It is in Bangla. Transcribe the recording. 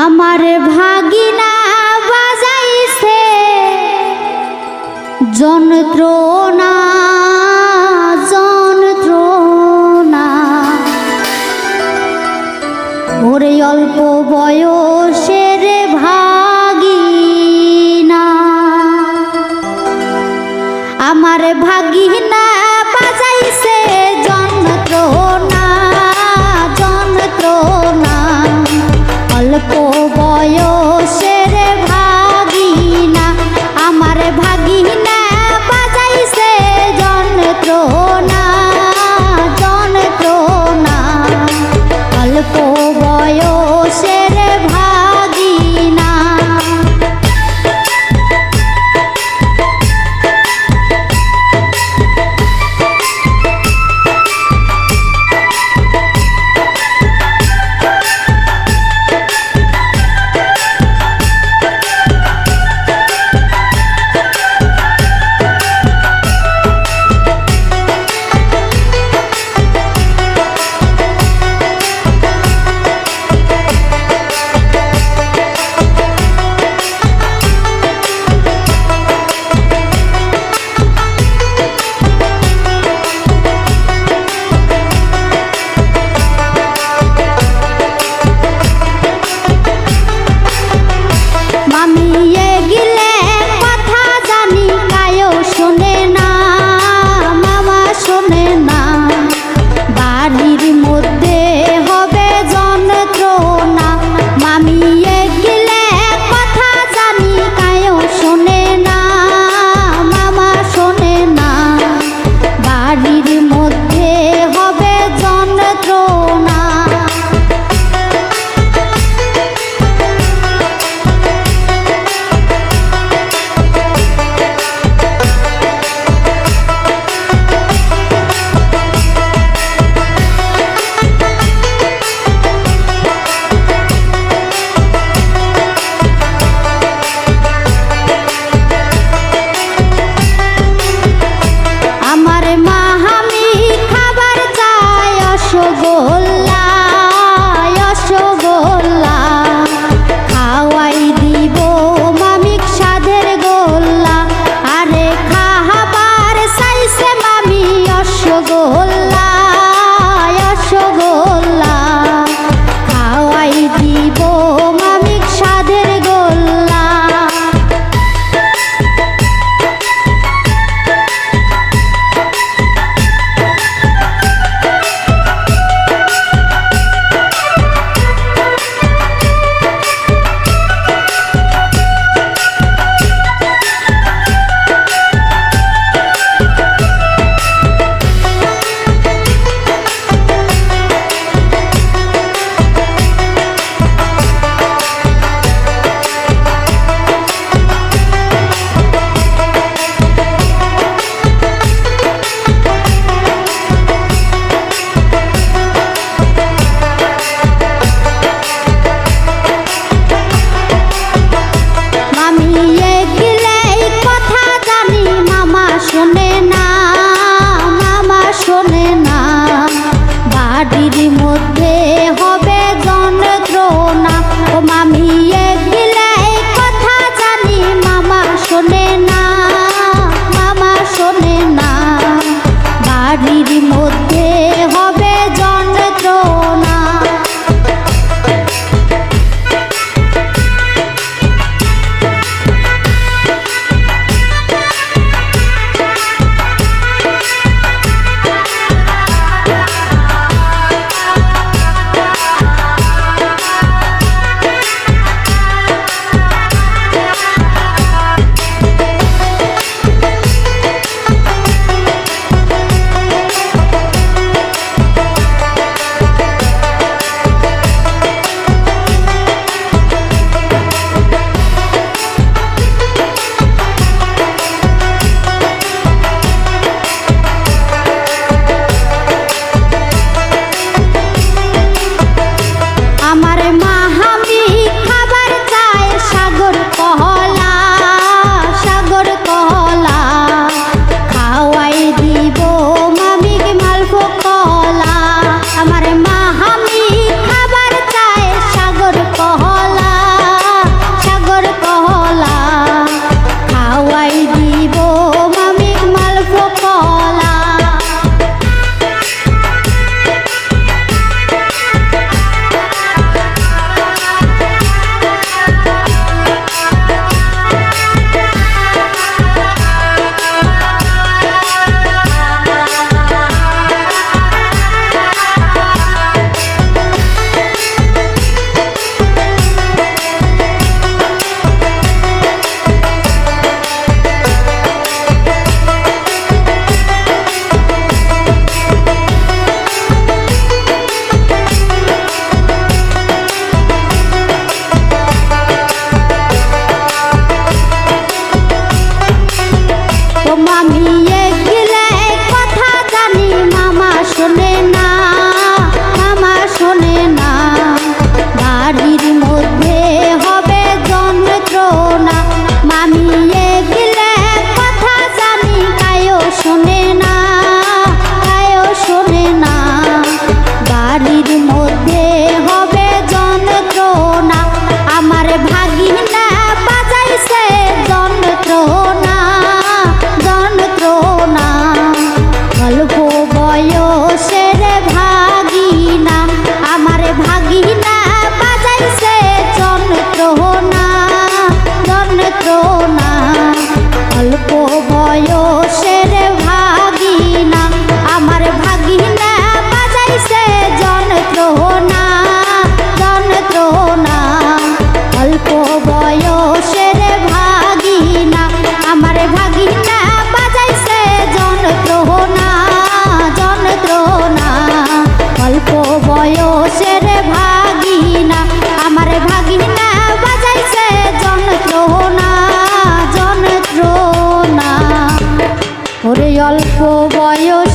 আমার ভাগিনা বাজাইছে যন্ত্রণা যন্ত্রণা। ওরে অল্প বয়সের ভাগি না আমার ভাগিনা বয়সে অল্প বয়সের